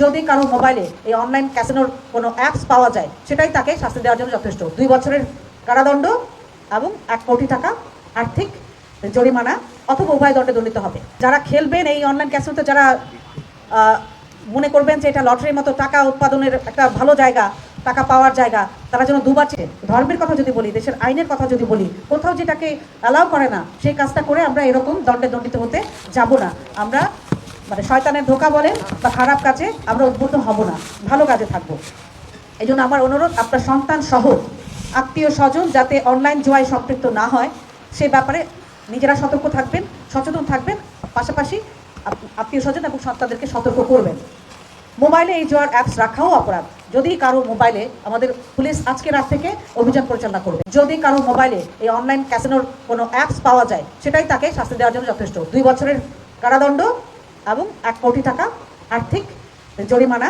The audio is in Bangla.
যদি কারও মোবাইলে এই অনলাইন ক্যাসিনোর কোনো অ্যাপস পাওয়া যায়, সেটাই তাকে শাস্তি দেওয়ার জন্য যথেষ্ট। দুই বছরের কারাদণ্ড এবং এক কোটি টাকা আর্থিক জরিমানা অথবা উভয় দণ্ডে দণ্ডিত হবে। যারা খেলবেন এই অনলাইন ক্যাসিনোতে, যারা মনে করবেন যে এটা লটারির মতো টাকা উৎপাদনের একটা ভালো জায়গা, টাকা পাওয়ার জায়গা, তারা যেন দুবার ধর্মের কথা যদি বলি, দেশের আইনের কথা যদি বলি, কোথাও যেটাকে অ্যালাউ করে না, সেই কাজটা করে আমরা এরকম দণ্ডে দণ্ডিত হতে যাব না। আমরা মানে শয়তানের ধোকা বলেন বা খারাপ কাজে আমরা উদ্বুদ্ধ হব না। ভালো কাজে থাকব। এই জন্য আমার অনুরোধ, আপনার সন্তান সহ আত্মীয় স্বজন যাতে অনলাইন জুয়ায় সম্পৃক্ত না হয়, সে ব্যাপারে নিজেরা সতর্ক থাকবেন, সচেতন থাকবেন, পাশাপাশি আত্মীয় স্বজন এবং সন্তানদেরকে সতর্ক করবেন। মোবাইলে এই জোয়ার অ্যাপস রাখাও অপরাধ। যদি কারও মোবাইলে আমাদের পুলিশ আজকে রাত থেকে অভিযান পরিচালনা করবে। যদি কারও মোবাইলে এই অনলাইন ক্যাসিনোর কোনো অ্যাপস পাওয়া যায়, সেটাই তাকে শাস্তি দেওয়ার জন্য যথেষ্ট। দুই বছরের কারাদণ্ড এবং এক কোটি টাকা আর্থিক জরিমানা